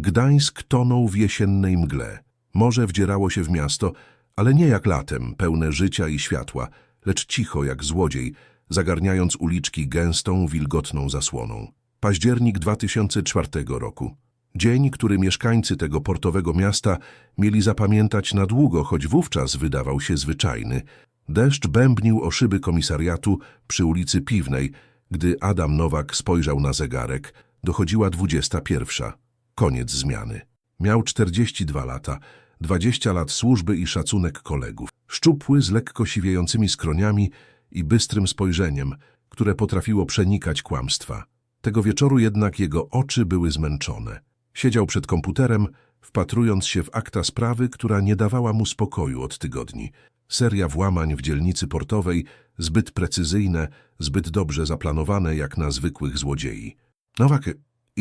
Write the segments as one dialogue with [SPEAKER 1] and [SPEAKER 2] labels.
[SPEAKER 1] Gdańsk tonął w jesiennej mgle. Morze wdzierało się w miasto, ale nie jak latem, pełne życia i światła, lecz cicho jak złodziej, zagarniając uliczki gęstą, wilgotną zasłoną. Październik 2004 roku. Dzień, który mieszkańcy tego portowego miasta mieli zapamiętać na długo, choć wówczas wydawał się zwyczajny. Deszcz bębnił o szyby komisariatu przy ulicy Piwnej, gdy Adam Nowak spojrzał na zegarek. Dochodziła 21. Koniec zmiany. Miał 42 lata, 20 lat służby i szacunek kolegów. Szczupły, z lekko siwiejącymi skroniami i bystrym spojrzeniem, które potrafiło przenikać kłamstwa. Tego wieczoru jednak jego oczy były zmęczone. Siedział przed komputerem, wpatrując się w akta sprawy, która nie dawała mu spokoju od tygodni. Seria włamań w dzielnicy portowej, zbyt precyzyjne, zbyt dobrze zaplanowane jak na zwykłych złodziei. Nowak,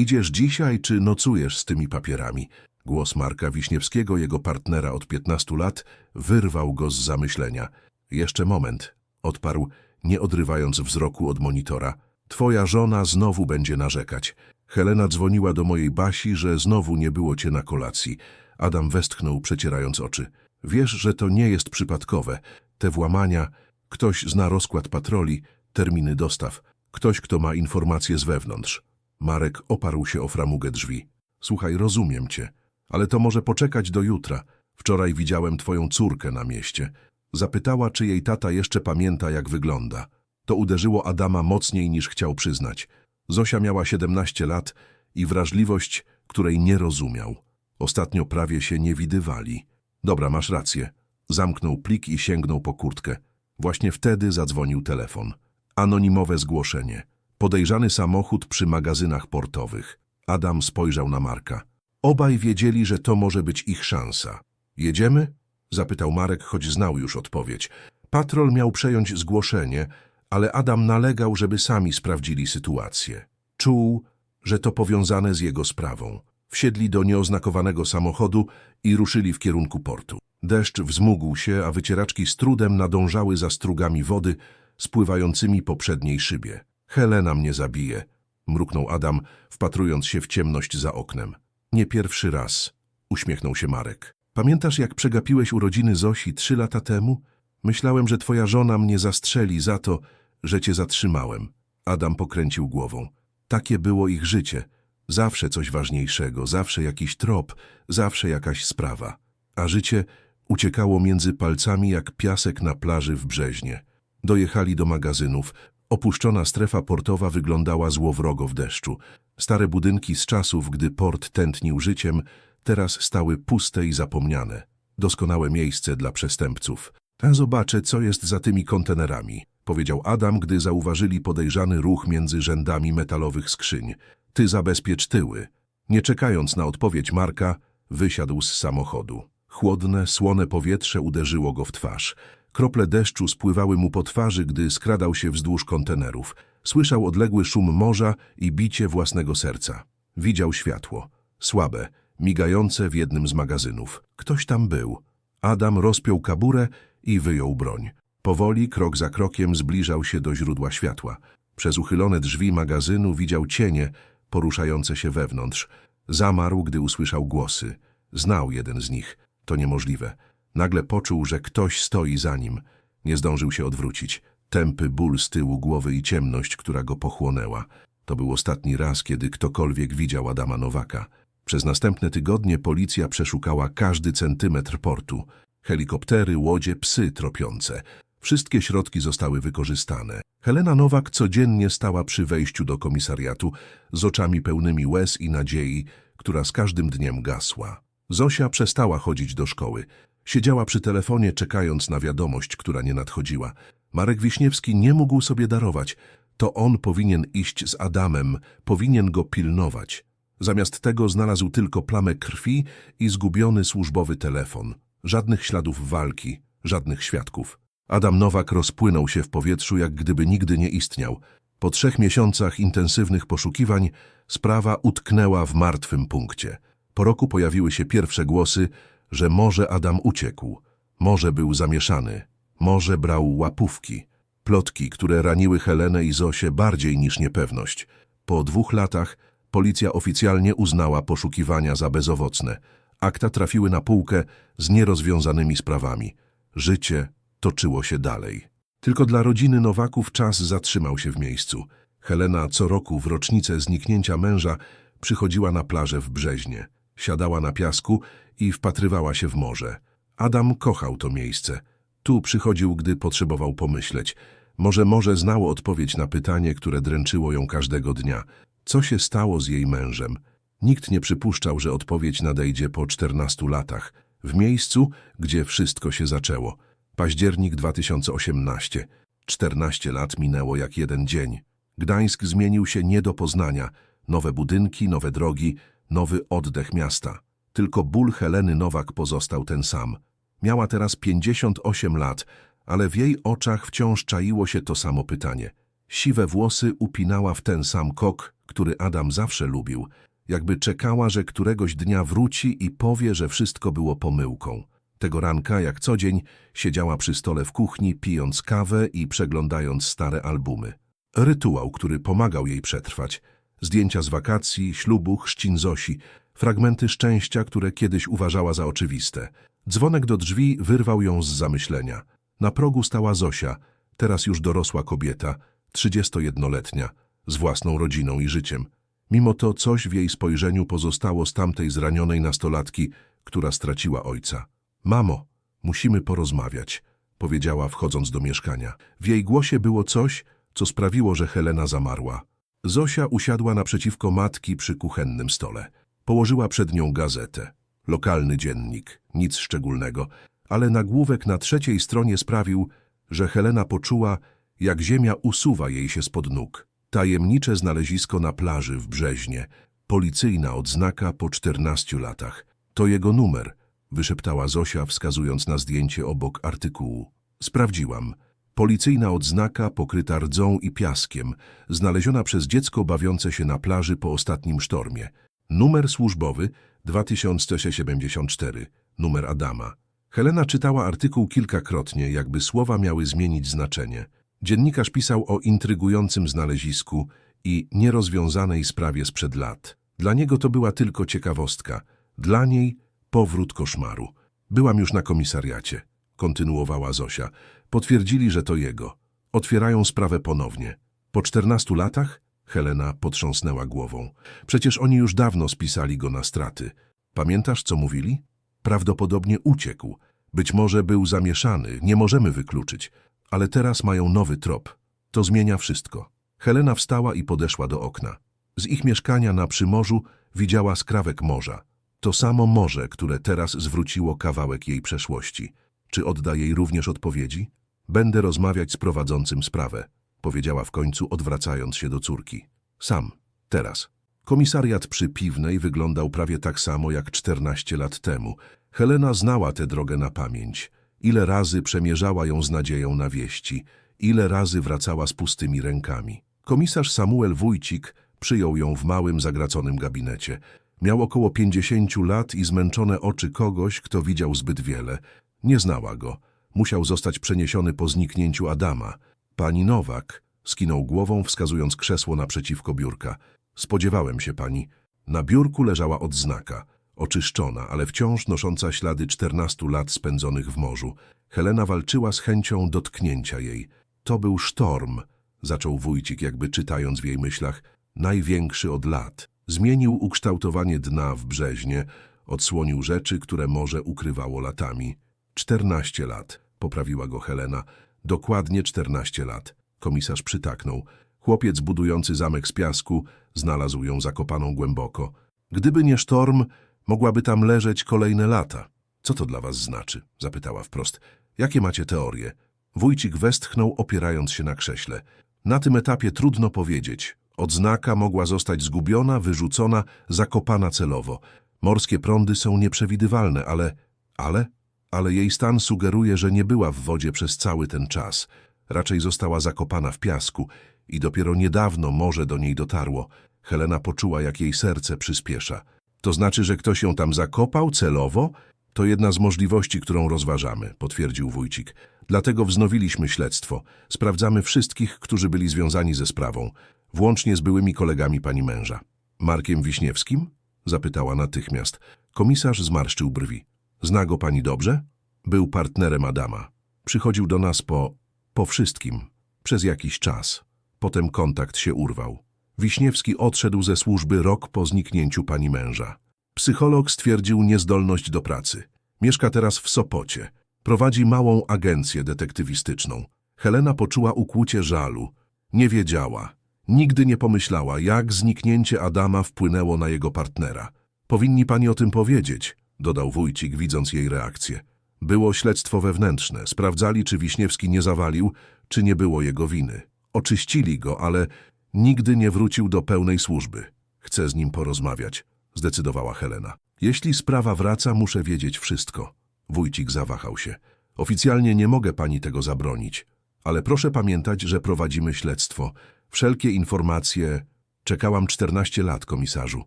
[SPEAKER 1] idziesz dzisiaj czy nocujesz z tymi papierami? Głos Marka Wiśniewskiego, jego partnera od 15 lat, wyrwał go z zamyślenia. Jeszcze moment, odparł, nie odrywając wzroku od monitora. Twoja żona znowu będzie narzekać. Helena dzwoniła do mojej Basi, że znowu nie było cię na kolacji. Adam westchnął, przecierając oczy. Wiesz, że to nie jest przypadkowe. Te włamania, ktoś zna rozkład patroli, terminy dostaw, ktoś, kto ma informacje z wewnątrz. Marek oparł się o framugę drzwi. Słuchaj, rozumiem cię, ale to może poczekać do jutra. Wczoraj widziałem twoją córkę na mieście. Zapytała, czy jej tata jeszcze pamięta, jak wygląda. To uderzyło Adama mocniej niż chciał przyznać. Zosia miała 17 lat i wrażliwość, której nie rozumiał. Ostatnio prawie się nie widywali. Dobra, masz rację. Zamknął plik i sięgnął po kurtkę. Właśnie wtedy zadzwonił telefon. Anonimowe zgłoszenie. Podejrzany samochód przy magazynach portowych. Adam spojrzał na Marka. Obaj wiedzieli, że to może być ich szansa. Jedziemy? Zapytał Marek, choć znał już odpowiedź. Patrol miał przejąć zgłoszenie, ale Adam nalegał, żeby sami sprawdzili sytuację. Czuł, że to powiązane z jego sprawą. Wsiedli do nieoznakowanego samochodu i ruszyli w kierunku portu. Deszcz wzmógł się, a wycieraczki z trudem nadążały za strugami wody spływającymi po przedniej szybie. Helena mnie zabije, mruknął Adam, wpatrując się w ciemność za oknem. Nie pierwszy raz, uśmiechnął się Marek. Pamiętasz, jak przegapiłeś urodziny Zosi trzy lata temu? Myślałem, że twoja żona mnie zastrzeli za to, że cię zatrzymałem. Adam pokręcił głową. Takie było ich życie. Zawsze coś ważniejszego, zawsze jakiś trop, zawsze jakaś sprawa. A życie uciekało między palcami jak piasek na plaży w Brzeźnie. Dojechali do magazynów. Opuszczona strefa portowa wyglądała złowrogo w deszczu. Stare budynki z czasów, gdy port tętnił życiem, teraz stały puste i zapomniane. Doskonałe miejsce dla przestępców. Zobaczę, co jest za tymi kontenerami, powiedział Adam, gdy zauważyli podejrzany ruch między rzędami metalowych skrzyń. Ty zabezpiecz tyły. Nie czekając na odpowiedź Marka, wysiadł z samochodu. Chłodne, słone powietrze uderzyło go w twarz. Krople deszczu spływały mu po twarzy, gdy skradał się wzdłuż kontenerów. Słyszał odległy szum morza i bicie własnego serca. Widział światło. Słabe, migające w jednym z magazynów. Ktoś tam był. Adam rozpiął kaburę i wyjął broń. Powoli, krok za krokiem zbliżał się do źródła światła. Przez uchylone drzwi magazynu widział cienie poruszające się wewnątrz. Zamarł, gdy usłyszał głosy. Znał jeden z nich. To niemożliwe. Nagle poczuł, że ktoś stoi za nim. Nie zdążył się odwrócić. Tępy ból z tyłu głowy i ciemność, która go pochłonęła. To był ostatni raz, kiedy ktokolwiek widział Adama Nowaka. Przez następne tygodnie policja przeszukała każdy centymetr portu. Helikoptery, łodzie, psy tropiące. Wszystkie środki zostały wykorzystane. Helena Nowak codziennie stała przy wejściu do komisariatu z oczami pełnymi łez i nadziei, która z każdym dniem gasła. Zosia przestała chodzić do szkoły. Siedziała przy telefonie, czekając na wiadomość, która nie nadchodziła. Marek Wiśniewski nie mógł sobie darować. To on powinien iść z Adamem, powinien go pilnować. Zamiast tego znalazł tylko plamę krwi i zgubiony służbowy telefon. Żadnych śladów walki, żadnych świadków. Adam Nowak rozpłynął się w powietrzu, jak gdyby nigdy nie istniał. Po trzech miesiącach intensywnych poszukiwań sprawa utknęła w martwym punkcie. Po roku pojawiły się pierwsze głosy, że może Adam uciekł, może był zamieszany, może brał łapówki. Plotki, które raniły Helenę i Zosię bardziej niż niepewność. Po dwóch latach Policja oficjalnie uznała poszukiwania za bezowocne. Akta trafiły na półkę z nierozwiązanymi sprawami. Życie toczyło się dalej. Tylko dla rodziny Nowaków czas zatrzymał się w miejscu. Helena co roku w rocznicę zniknięcia męża przychodziła na plażę w Brzeźnie. Siadała na piasku i wpatrywała się w morze. Adam kochał to miejsce. Tu przychodził, gdy potrzebował pomyśleć. Może może znało odpowiedź na pytanie, które dręczyło ją każdego dnia. Co się stało z jej mężem? Nikt nie przypuszczał, że odpowiedź nadejdzie po 14 latach. W miejscu, gdzie wszystko się zaczęło. Październik 2018. 14 lat minęło jak jeden dzień. Gdańsk zmienił się nie do poznania. Nowe budynki, nowe drogi, nowy oddech miasta. Tylko ból Heleny Nowak pozostał ten sam. Miała teraz 58 lat, ale w jej oczach wciąż czaiło się to samo pytanie. Siwe włosy upinała w ten sam kok, który Adam zawsze lubił, jakby czekała, że któregoś dnia wróci i powie, że wszystko było pomyłką. Tego ranka, jak co dzień, siedziała przy stole w kuchni, pijąc kawę i przeglądając stare albumy. Rytuał, który pomagał jej przetrwać. Zdjęcia z wakacji, ślubu, chrzcin Zosi, fragmenty szczęścia, które kiedyś uważała za oczywiste. Dzwonek do drzwi wyrwał ją z zamyślenia. Na progu stała Zosia, teraz już dorosła kobieta, 31-letnia, z własną rodziną i życiem. Mimo to coś w jej spojrzeniu pozostało z tamtej zranionej nastolatki, która straciła ojca. Mamo, musimy porozmawiać, powiedziała wchodząc do mieszkania. W jej głosie było coś, co sprawiło, że Helena zamarła. Zosia usiadła naprzeciwko matki przy kuchennym stole. Położyła przed nią gazetę. Lokalny dziennik, nic szczególnego, ale nagłówek na trzeciej stronie sprawił, że Helena poczuła, jak ziemia usuwa jej się spod nóg. Tajemnicze znalezisko na plaży w Brzeźnie, policyjna odznaka po 14 latach. To jego numer, wyszeptała Zosia, wskazując na zdjęcie obok artykułu. Sprawdziłam. Policyjna odznaka pokryta rdzą i piaskiem, znaleziona przez dziecko bawiące się na plaży po ostatnim sztormie. Numer służbowy 2074, numer Adama. Helena czytała artykuł kilkakrotnie, jakby słowa miały zmienić znaczenie. Dziennikarz pisał o intrygującym znalezisku i nierozwiązanej sprawie sprzed lat. Dla niego to była tylko ciekawostka, dla niej powrót koszmaru. Byłam już na komisariacie, kontynuowała Zosia. Potwierdzili, że to jego. Otwierają sprawę ponownie. Po czternastu latach? Helena potrząsnęła głową. Przecież oni już dawno spisali go na straty. Pamiętasz, co mówili? Prawdopodobnie uciekł. Być może był zamieszany, nie możemy wykluczyć. Ale teraz mają nowy trop. To zmienia wszystko. Helena wstała i podeszła do okna. Z ich mieszkania na Przymorzu widziała skrawek morza. To samo morze, które teraz zwróciło kawałek jej przeszłości. Czy odda jej również odpowiedzi? Będę rozmawiać z prowadzącym sprawę, powiedziała w końcu, odwracając się do córki. Sam, teraz. Komisariat przy Piwnej wyglądał prawie tak samo jak 14 lat temu. Helena znała tę drogę na pamięć. Ile razy przemierzała ją z nadzieją na wieści, ile razy wracała z pustymi rękami. Komisarz Samuel Wójcik przyjął ją w małym, zagraconym gabinecie. Miał około pięćdziesięciu lat i zmęczone oczy kogoś, kto widział zbyt wiele. Nie znała go. Musiał zostać przeniesiony po zniknięciu Adama. Pani Nowak skinął głową, wskazując krzesło naprzeciwko biurka. Spodziewałem się pani. Na biurku leżała odznaka. Oczyszczona, ale wciąż nosząca ślady czternastu lat spędzonych w morzu. Helena walczyła z chęcią dotknięcia jej. To był sztorm, zaczął wójcik, jakby czytając w jej myślach, największy od lat. Zmienił ukształtowanie dna w brzeźnie, odsłonił rzeczy, które morze ukrywało latami. Czternaście lat, poprawiła go Helena. Dokładnie czternaście lat. Komisarz przytaknął. Chłopiec budujący zamek z piasku znalazł ją zakopaną głęboko. Gdyby nie sztorm, mogłaby tam leżeć kolejne lata. Co to dla was znaczy? Zapytała wprost. Jakie macie teorie? Wójcik westchnął, opierając się na krześle. Na tym etapie trudno powiedzieć. Odznaka mogła zostać zgubiona, wyrzucona, zakopana celowo. Morskie prądy są nieprzewidywalne, ale... Ale? Ale jej stan sugeruje, że nie była w wodzie przez cały ten czas. Raczej została zakopana w piasku i dopiero niedawno morze do niej dotarło. Helena poczuła, jak jej serce przyspiesza. To znaczy, że ktoś ją tam zakopał celowo? To jedna z możliwości, którą rozważamy, potwierdził wójcik. Dlatego wznowiliśmy śledztwo. Sprawdzamy wszystkich, którzy byli związani ze sprawą, włącznie z byłymi kolegami pani męża. Markiem Wiśniewskim? Zapytała natychmiast. Komisarz zmarszczył brwi. Zna go pani dobrze? Był partnerem Adama. Przychodził do nas po... po wszystkim. Przez jakiś czas. Potem kontakt się urwał. Wiśniewski odszedł ze służby rok po zniknięciu pani męża. Psycholog stwierdził niezdolność do pracy. Mieszka teraz w Sopocie. Prowadzi małą agencję detektywistyczną. Helena poczuła ukłucie żalu. Nie wiedziała. Nigdy nie pomyślała, jak zniknięcie Adama wpłynęło na jego partnera. Powinni pani o tym powiedzieć, dodał wójcik, widząc jej reakcję. Było śledztwo wewnętrzne. Sprawdzali, czy Wiśniewski nie zawalił, czy nie było jego winy. Oczyścili go, ale nigdy nie wrócił do pełnej służby. Chcę z nim porozmawiać, zdecydowała Helena. Jeśli sprawa wraca, muszę wiedzieć wszystko. Wójcik zawahał się. Oficjalnie nie mogę pani tego zabronić, ale proszę pamiętać, że prowadzimy śledztwo. Wszelkie informacje... Czekałam 14 lat, komisarzu,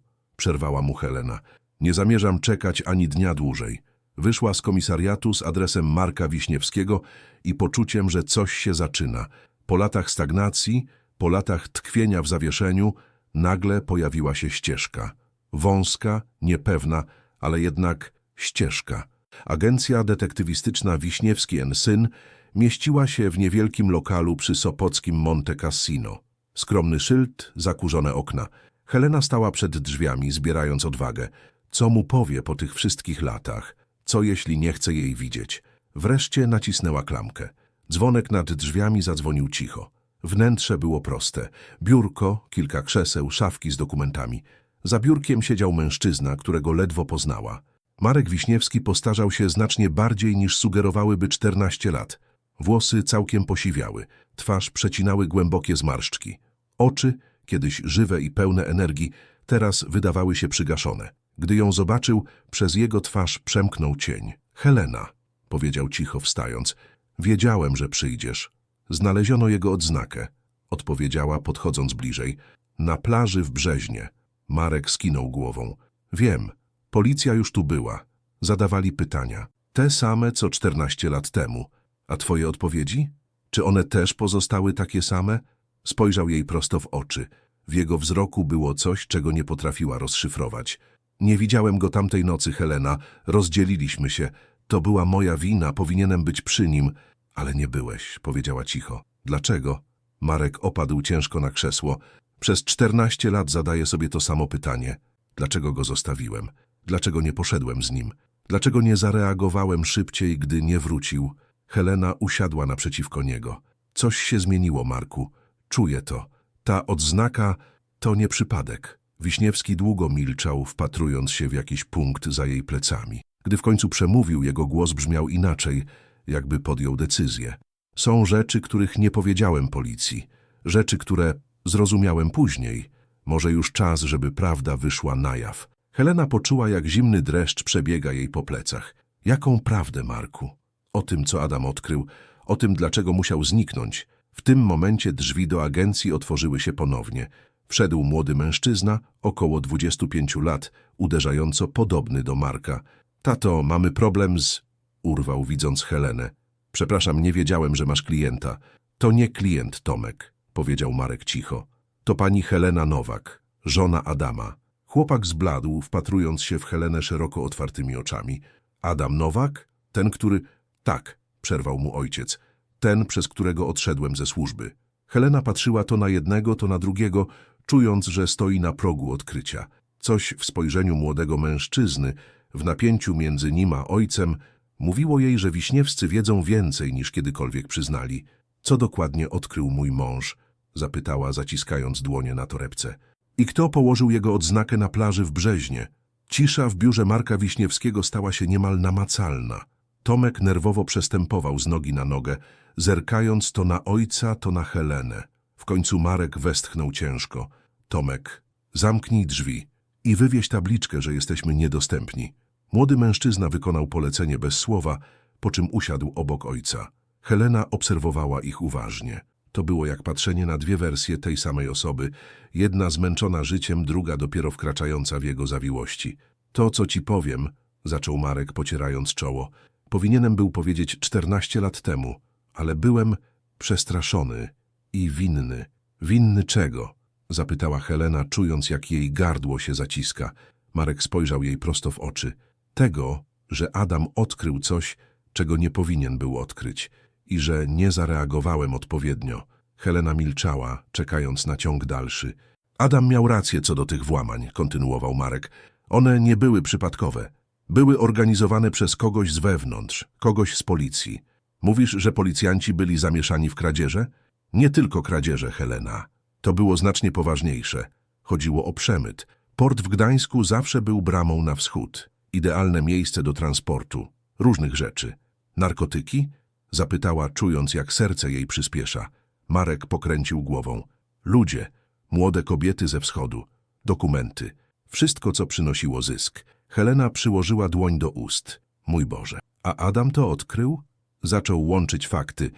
[SPEAKER 1] przerwała mu Helena. Nie zamierzam czekać ani dnia dłużej. Wyszła z komisariatu z adresem Marka Wiśniewskiego i poczuciem, że coś się zaczyna. Po latach stagnacji, po latach tkwienia w zawieszeniu, nagle pojawiła się ścieżka. Wąska, niepewna, ale jednak ścieżka. Agencja detektywistyczna Wiśniewski Syn mieściła się w niewielkim lokalu przy sopockim Monte Cassino. Skromny szyld, zakurzone okna. Helena stała przed drzwiami, zbierając odwagę. Co mu powie po tych wszystkich latach? Co jeśli nie chce jej widzieć? Wreszcie nacisnęła klamkę. Dzwonek nad drzwiami zadzwonił cicho. Wnętrze było proste. Biurko, kilka krzeseł, szafki z dokumentami. Za biurkiem siedział mężczyzna, którego ledwo poznała. Marek Wiśniewski postarzał się znacznie bardziej niż sugerowałyby 14 lat. Włosy całkiem posiwiały, twarz przecinały głębokie zmarszczki. Oczy, kiedyś żywe i pełne energii, teraz wydawały się przygaszone. Gdy ją zobaczył, przez jego twarz przemknął cień. Helena, powiedział cicho wstając, wiedziałem, że przyjdziesz. Znaleziono jego odznakę, odpowiedziała podchodząc bliżej. Na plaży w Brzeźnie. Marek skinął głową. Wiem, policja już tu była. Zadawali pytania. Te same, co 14 lat temu. A twoje odpowiedzi? Czy one też pozostały takie same? Spojrzał jej prosto w oczy. W jego wzroku było coś, czego nie potrafiła rozszyfrować. Nie widziałem go tamtej nocy, Helena. Rozdzieliliśmy się. To była moja wina, powinienem być przy nim. Ale nie byłeś, powiedziała cicho. Dlaczego? Marek opadł ciężko na krzesło. Przez czternaście lat zadaję sobie to samo pytanie. Dlaczego go zostawiłem? Dlaczego nie poszedłem z nim? Dlaczego nie zareagowałem szybciej, gdy nie wrócił? Helena usiadła naprzeciwko niego. Coś się zmieniło, Marku. Czuję to. Ta odznaka to nie przypadek. Wiśniewski długo milczał, wpatrując się w jakiś punkt za jej plecami. Gdy w końcu przemówił, jego głos brzmiał inaczej, jakby podjął decyzję. Są rzeczy, których nie powiedziałem policji. Rzeczy, które zrozumiałem później. Może już czas, żeby prawda wyszła na jaw. Helena poczuła, jak zimny dreszcz przebiega jej po plecach. Jaką prawdę, Marku? O tym, co Adam odkrył, o tym, dlaczego musiał zniknąć. W tym momencie drzwi do agencji otworzyły się ponownie. Wszedł młody mężczyzna, około 25 lat, uderzająco podobny do Marka. Tato, mamy problem z... Urwał, widząc Helenę. Przepraszam, nie wiedziałem, że masz klienta. To nie klient, Tomek, powiedział Marek cicho. To pani Helena Nowak, żona Adama. Chłopak zbladł, wpatrując się w Helenę szeroko otwartymi oczami. Adam Nowak? Ten, który... Tak, przerwał mu ojciec. Ten, przez którego odszedłem ze służby. Helena patrzyła to na jednego, to na drugiego, czując, że stoi na progu odkrycia. Coś w spojrzeniu młodego mężczyzny, w napięciu między nim a ojcem, mówiło jej, że Wiśniewscy wiedzą więcej niż kiedykolwiek przyznali. Co dokładnie odkrył mój mąż? Zapytała, zaciskając dłonie na torebce. I kto położył jego odznakę na plaży w Brzeźnie? Cisza w biurze Marka Wiśniewskiego stała się niemal namacalna. Tomek nerwowo przestępował z nogi na nogę, zerkając to na ojca, to na Helenę. W końcu Marek westchnął ciężko. Tomek, zamknij drzwi i wywieź tabliczkę, że jesteśmy niedostępni. Młody mężczyzna wykonał polecenie bez słowa, po czym usiadł obok ojca. Helena obserwowała ich uważnie. To było jak patrzenie na dwie wersje tej samej osoby, jedna zmęczona życiem, druga dopiero wkraczająca w jego zawiłości. To, co ci powiem, zaczął Marek, pocierając czoło, powinienem był powiedzieć czternaście lat temu, ale byłem przestraszony i winny. Winny czego? Zapytała Helena, czując jak jej gardło się zaciska. Marek spojrzał jej prosto w oczy. Tego, że Adam odkrył coś, czego nie powinien był odkryć i że nie zareagowałem odpowiednio. Helena milczała, czekając na ciąg dalszy. Adam miał rację co do tych włamań, kontynuował Marek. One nie były przypadkowe. Były organizowane przez kogoś z wewnątrz, kogoś z policji. Mówisz, że policjanci byli zamieszani w kradzieże? Nie tylko kradzieże, Helena. To było znacznie poważniejsze. Chodziło o przemyt. Port w Gdańsku zawsze był bramą na wschód. Idealne miejsce do transportu. Różnych rzeczy. Narkotyki? Zapytała, czując jak serce jej przyspiesza. Marek pokręcił głową. Ludzie, młode kobiety ze wschodu, dokumenty. Wszystko, co przynosiło zysk. Helena przyłożyła dłoń do ust. Mój Boże. A Adam to odkrył? Zaczął łączyć fakty.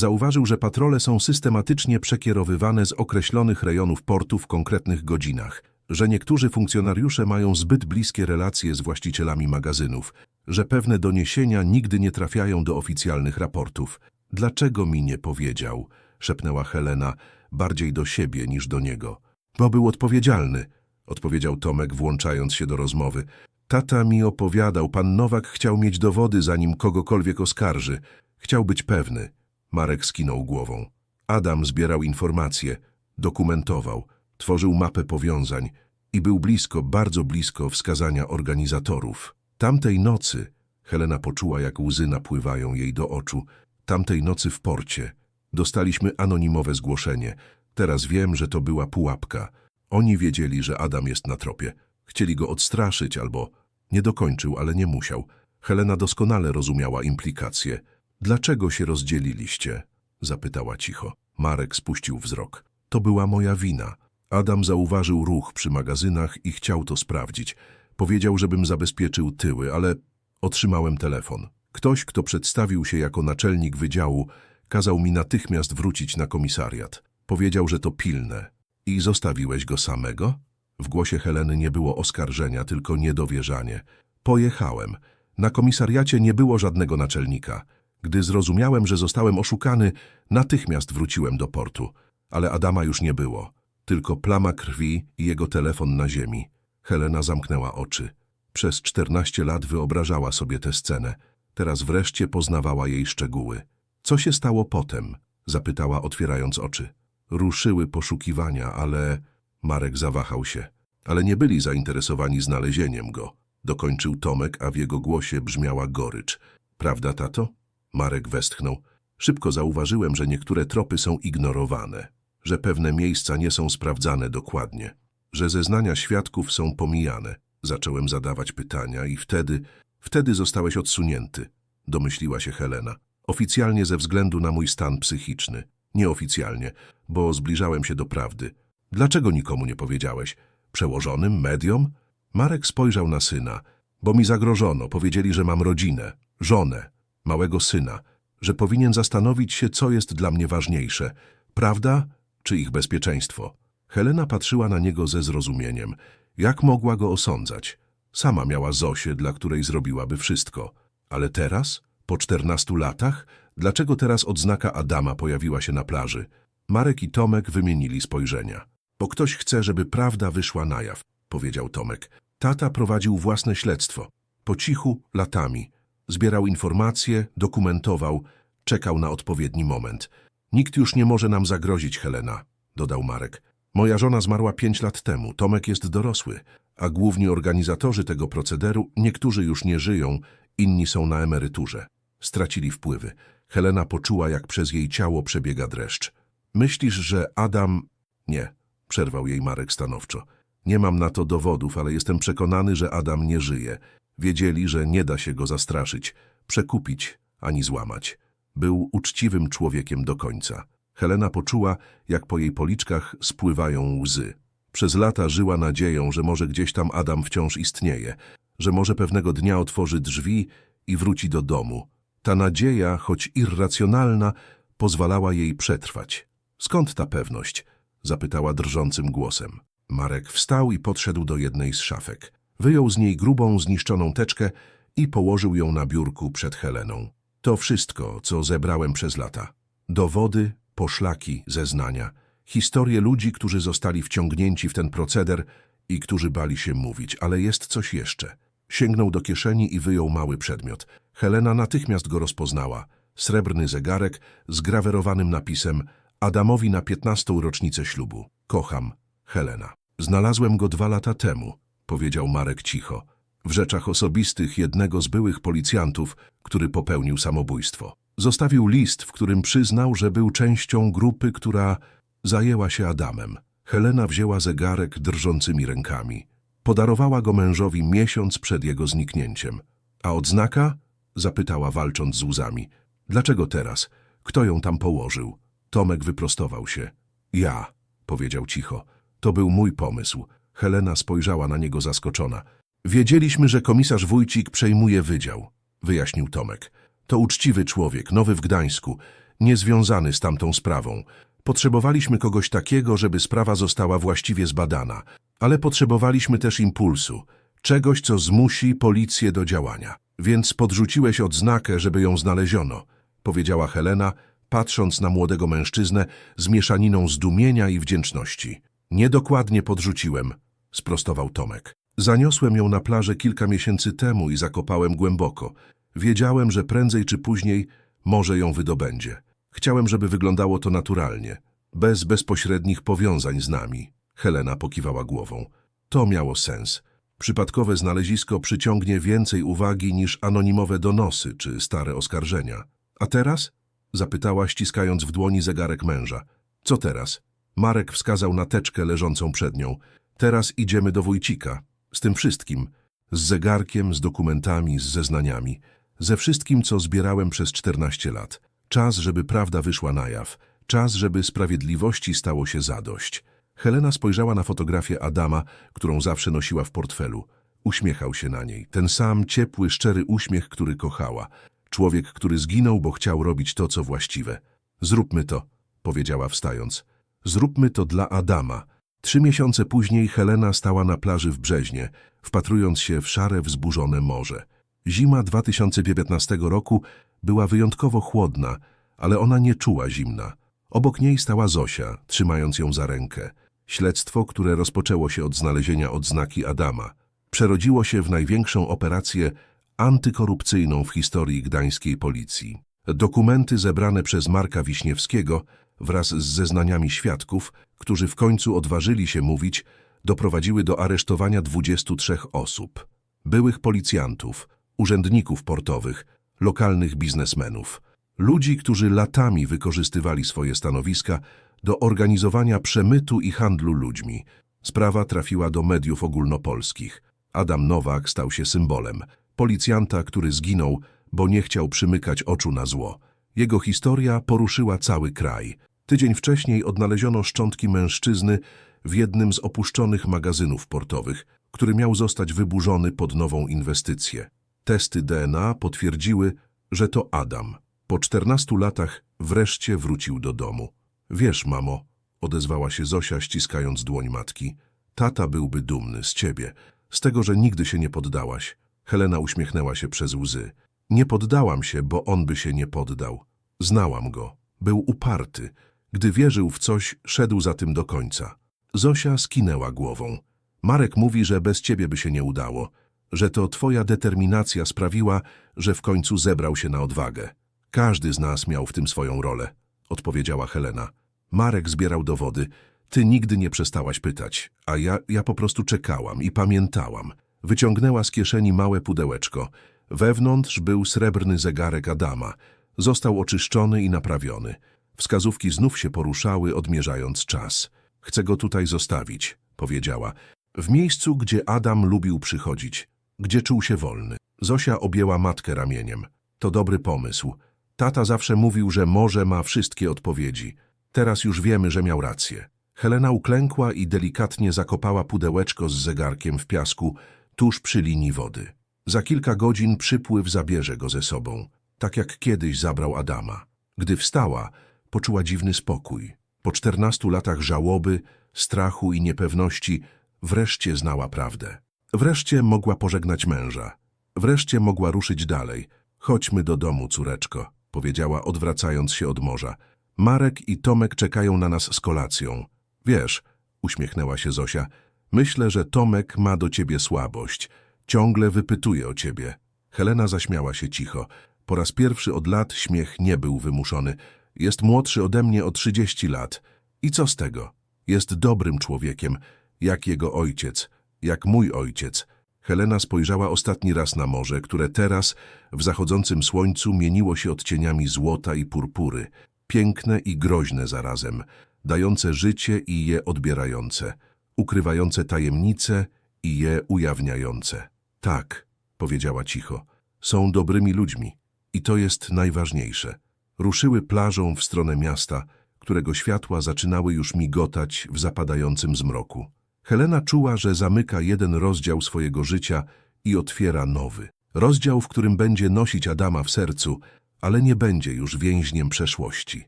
[SPEAKER 1] Zauważył, że patrole są systematycznie przekierowywane z określonych rejonów portu w konkretnych godzinach, że niektórzy funkcjonariusze mają zbyt bliskie relacje z właścicielami magazynów, że pewne doniesienia nigdy nie trafiają do oficjalnych raportów. Dlaczego mi nie powiedział? szepnęła Helena, bardziej do siebie niż do niego. Bo był odpowiedzialny, odpowiedział Tomek, włączając się do rozmowy. Tata mi opowiadał, pan Nowak chciał mieć dowody, zanim kogokolwiek oskarży. Chciał być pewny. Marek skinął głową. Adam zbierał informacje, dokumentował, tworzył mapę powiązań i był blisko, bardzo blisko wskazania organizatorów. Tamtej nocy Helena poczuła, jak łzy napływają jej do oczu. Tamtej nocy w porcie dostaliśmy anonimowe zgłoszenie. Teraz wiem, że to była pułapka. Oni wiedzieli, że Adam jest na tropie. Chcieli go odstraszyć albo... Nie dokończył, ale nie musiał. Helena doskonale rozumiała implikacje. Dlaczego się rozdzieliliście? Zapytała cicho. Marek spuścił wzrok. To była moja wina. Adam zauważył ruch przy magazynach i chciał to sprawdzić. Powiedział, żebym zabezpieczył tyły, ale otrzymałem telefon. Ktoś, kto przedstawił się jako naczelnik wydziału, kazał mi natychmiast wrócić na komisariat. Powiedział, że to pilne. I zostawiłeś go samego? W głosie Heleny nie było oskarżenia, tylko niedowierzanie. Pojechałem. Na komisariacie nie było żadnego naczelnika. Gdy zrozumiałem, że zostałem oszukany, natychmiast wróciłem do portu. Ale Adama już nie było. Tylko plama krwi i jego telefon na ziemi. Helena zamknęła oczy. Przez czternaście lat wyobrażała sobie tę scenę. Teraz wreszcie poznawała jej szczegóły. Co się stało potem? Zapytała, otwierając oczy. Ruszyły poszukiwania, ale... Marek zawahał się. Ale nie byli zainteresowani znalezieniem go. Dokończył Tomek, a w jego głosie brzmiała gorycz. Prawda, tato? Marek westchnął. Szybko zauważyłem, że niektóre tropy są ignorowane, że pewne miejsca nie są sprawdzane dokładnie, że zeznania świadków są pomijane. Zacząłem zadawać pytania i wtedy, wtedy zostałeś odsunięty, domyśliła się Helena. Oficjalnie ze względu na mój stan psychiczny, nieoficjalnie, bo zbliżałem się do prawdy. Dlaczego nikomu nie powiedziałeś? Przełożonym, mediom? Marek spojrzał na syna. Bo mi zagrożono, powiedzieli, że mam rodzinę, żonę, małego syna, że powinien zastanowić się, co jest dla mnie ważniejsze, prawda czy ich bezpieczeństwo. Helena patrzyła na niego ze zrozumieniem. Jak mogła go osądzać? Sama miała Zosię, dla której zrobiłaby wszystko. Ale teraz, po czternastu latach, dlaczego teraz odznaka Adama pojawiła się na plaży? Marek i Tomek wymienili spojrzenia. Bo ktoś chce, żeby prawda wyszła na jaw, powiedział Tomek. Tata prowadził własne śledztwo. Po cichu, latami. Zbierał informacje, dokumentował, czekał na odpowiedni moment. Nikt już nie może nam zagrozić, Helena, dodał Marek. Moja żona zmarła pięć lat temu, Tomek jest dorosły, a główni organizatorzy tego procederu, niektórzy już nie żyją, inni są na emeryturze. Stracili wpływy. Helena poczuła, jak przez jej ciało przebiega dreszcz. Myślisz, że Adam... Nie, przerwał jej Marek stanowczo. Nie mam na to dowodów, ale jestem przekonany, że Adam nie żyje. Wiedzieli, że nie da się go zastraszyć, przekupić ani złamać. Był uczciwym człowiekiem do końca. Helena poczuła, jak po jej policzkach spływają łzy. Przez lata żyła nadzieją, że może gdzieś tam Adam wciąż istnieje, że może pewnego dnia otworzy drzwi i wróci do domu. Ta nadzieja, choć irracjonalna, pozwalała jej przetrwać. Skąd ta pewność? Zapytała drżącym głosem. Marek wstał i podszedł do jednej z szafek. Wyjął z niej grubą, zniszczoną teczkę i położył ją na biurku przed Heleną. To wszystko, co zebrałem przez lata. Dowody, poszlaki, zeznania, Historie ludzi, którzy zostali wciągnięci w ten proceder i którzy bali się mówić, ale jest coś jeszcze. Sięgnął do kieszeni i wyjął mały przedmiot. Helena natychmiast go rozpoznała. Srebrny zegarek z grawerowanym napisem Adamowi na piętnastą rocznicę ślubu. Kocham, Helena. Znalazłem go dwa lata temu, powiedział Marek cicho, w rzeczach osobistych jednego z byłych policjantów, który popełnił samobójstwo. Zostawił list, w którym przyznał, że był częścią grupy, która zajęła się Adamem. Helena wzięła zegarek drżącymi rękami. Podarowała go mężowi miesiąc przed jego zniknięciem. A odznaka? Zapytała, walcząc z łzami. Dlaczego teraz? Kto ją tam położył? Tomek wyprostował się. Ja, powiedział cicho. To był mój pomysł. Helena spojrzała na niego zaskoczona. Wiedzieliśmy, że komisarz Wójcik przejmuje wydział, wyjaśnił Tomek. To uczciwy człowiek, nowy w Gdańsku, niezwiązany z tamtą sprawą. Potrzebowaliśmy kogoś takiego, żeby sprawa została właściwie zbadana, ale potrzebowaliśmy też impulsu, czegoś, co zmusi policję do działania. Więc podrzuciłeś odznakę, żeby ją znaleziono, powiedziała Helena, patrząc na młodego mężczyznę z mieszaniną zdumienia i wdzięczności. Niedokładnie podrzuciłem, sprostował Tomek. Zaniosłem ją na plażę kilka miesięcy temu i zakopałem głęboko. Wiedziałem, że prędzej czy później może ją wydobędzie. Chciałem, żeby wyglądało to naturalnie, bez bezpośrednich powiązań z nami. Helena pokiwała głową. To miało sens. Przypadkowe znalezisko przyciągnie więcej uwagi niż anonimowe donosy czy stare oskarżenia. A teraz? Zapytała, ściskając w dłoni zegarek męża. Co teraz? Marek wskazał na teczkę leżącą przed nią. Teraz idziemy do Wójcika. Z tym wszystkim. Z zegarkiem, z dokumentami, z zeznaniami. Ze wszystkim, co zbierałem przez 14 lat. Czas, żeby prawda wyszła na jaw. Czas, żeby sprawiedliwości stało się zadość. Helena spojrzała na fotografię Adama, którą zawsze nosiła w portfelu. Uśmiechał się na niej. Ten sam ciepły, szczery uśmiech, który kochała. Człowiek, który zginął, bo chciał robić to, co właściwe. Zróbmy to, powiedziała wstając. Zróbmy to dla Adama. Trzy miesiące później Helena stała na plaży w Brzeźnie, wpatrując się w szare, wzburzone morze. Zima 2019 roku była wyjątkowo chłodna, ale ona nie czuła zimna. Obok niej stała Zosia, trzymając ją za rękę. Śledztwo, które rozpoczęło się od znalezienia odznaki Adama, przerodziło się w największą operację antykorupcyjną w historii gdańskiej policji. Dokumenty zebrane przez Marka Wiśniewskiego wraz z zeznaniami świadków, którzy w końcu odważyli się mówić, doprowadziły do aresztowania 23 osób. Byłych policjantów, urzędników portowych, lokalnych biznesmenów. Ludzi, którzy latami wykorzystywali swoje stanowiska do organizowania przemytu i handlu ludźmi. Sprawa trafiła do mediów ogólnopolskich. Adam Nowak stał się symbolem. Policjanta, który zginął, bo nie chciał przymykać oczu na zło. Jego historia poruszyła cały kraj. Tydzień wcześniej odnaleziono szczątki mężczyzny w jednym z opuszczonych magazynów portowych, który miał zostać wyburzony pod nową inwestycję. Testy DNA potwierdziły, że to Adam. Po 14 latach wreszcie wrócił do domu. Wiesz, mamo, odezwała się Zosia, ściskając dłoń matki. Tata byłby dumny z ciebie, z tego, że nigdy się nie poddałaś. Helena uśmiechnęła się przez łzy. Nie poddałam się, bo on by się nie poddał. Znałam go. Był uparty. Gdy wierzył w coś, szedł za tym do końca. Zosia skinęła głową. Marek mówi, że bez ciebie by się nie udało, że to twoja determinacja sprawiła, że w końcu zebrał się na odwagę. Każdy z nas miał w tym swoją rolę, odpowiedziała Helena. Marek zbierał dowody. Ty nigdy nie przestałaś pytać, a ja, ja po prostu czekałam i pamiętałam. Wyciągnęła z kieszeni małe pudełeczko. Wewnątrz był srebrny zegarek Adama. Został oczyszczony i naprawiony. Wskazówki znów się poruszały, odmierzając czas. Chcę go tutaj zostawić, powiedziała. W miejscu, gdzie Adam lubił przychodzić, gdzie czuł się wolny. Zosia objęła matkę ramieniem. To dobry pomysł. Tata zawsze mówił, że morze ma wszystkie odpowiedzi. Teraz już wiemy, że miał rację. Helena uklękła i delikatnie zakopała pudełeczko z zegarkiem w piasku tuż przy linii wody. Za kilka godzin przypływ zabierze go ze sobą, tak jak kiedyś zabrał Adama. Gdy wstała, poczuła dziwny spokój. Po czternastu latach żałoby, strachu i niepewności wreszcie znała prawdę. Wreszcie mogła pożegnać męża. Wreszcie mogła ruszyć dalej. Chodźmy do domu, córeczko, powiedziała, odwracając się od morza. Marek i Tomek czekają na nas z kolacją. Wiesz, uśmiechnęła się Zosia, myślę, że Tomek ma do ciebie słabość. Ciągle wypytuje o ciebie. Helena zaśmiała się cicho. Po raz pierwszy od lat śmiech nie był wymuszony. Jest młodszy ode mnie o 30 lat. I co z tego? Jest dobrym człowiekiem, jak jego ojciec, jak mój ojciec. Helena spojrzała ostatni raz na morze, które teraz, w zachodzącym słońcu, mieniło się odcieniami złota i purpury. Piękne i groźne zarazem, dające życie i je odbierające, ukrywające tajemnice i je ujawniające. Tak, powiedziała cicho, są dobrymi ludźmi i to jest najważniejsze. Ruszyły plażą w stronę miasta, którego światła zaczynały już migotać w zapadającym zmroku. Helena czuła, że zamyka jeden rozdział swojego życia i otwiera nowy. Rozdział, w którym będzie nosić Adama w sercu, ale nie będzie już więźniem przeszłości.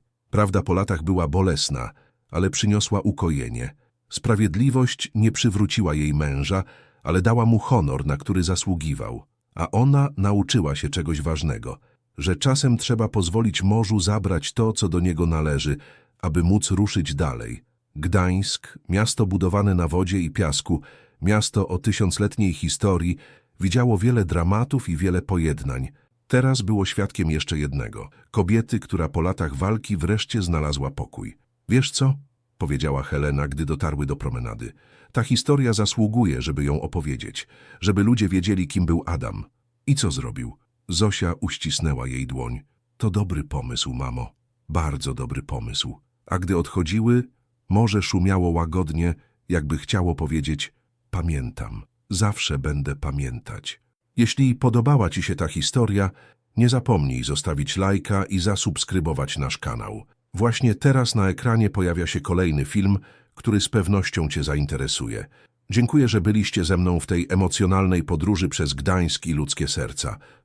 [SPEAKER 1] Prawda po latach była bolesna, ale przyniosła ukojenie. Sprawiedliwość nie przywróciła jej męża, ale dała mu honor, na który zasługiwał. A ona nauczyła się czegoś ważnego, że czasem trzeba pozwolić morzu zabrać to, co do niego należy, aby móc ruszyć dalej. Gdańsk, miasto budowane na wodzie i piasku, miasto o tysiącletniej historii, widziało wiele dramatów i wiele pojednań. Teraz było świadkiem jeszcze jednego. Kobiety, która po latach walki wreszcie znalazła pokój. Wiesz co? powiedziała Helena, gdy dotarły do promenady. Ta historia zasługuje, żeby ją opowiedzieć, żeby ludzie wiedzieli, kim był Adam. I co zrobił? Zosia uścisnęła jej dłoń. To dobry pomysł, mamo. Bardzo dobry pomysł. A gdy odchodziły, morze szumiało łagodnie, jakby chciało powiedzieć pamiętam, zawsze będę pamiętać. Jeśli podobała Ci się ta historia, nie zapomnij zostawić lajka i zasubskrybować nasz kanał. Właśnie teraz na ekranie pojawia się kolejny film, który z pewnością Cię zainteresuje. Dziękuję, że byliście ze mną w tej emocjonalnej podróży przez Gdańsk i ludzkie serca.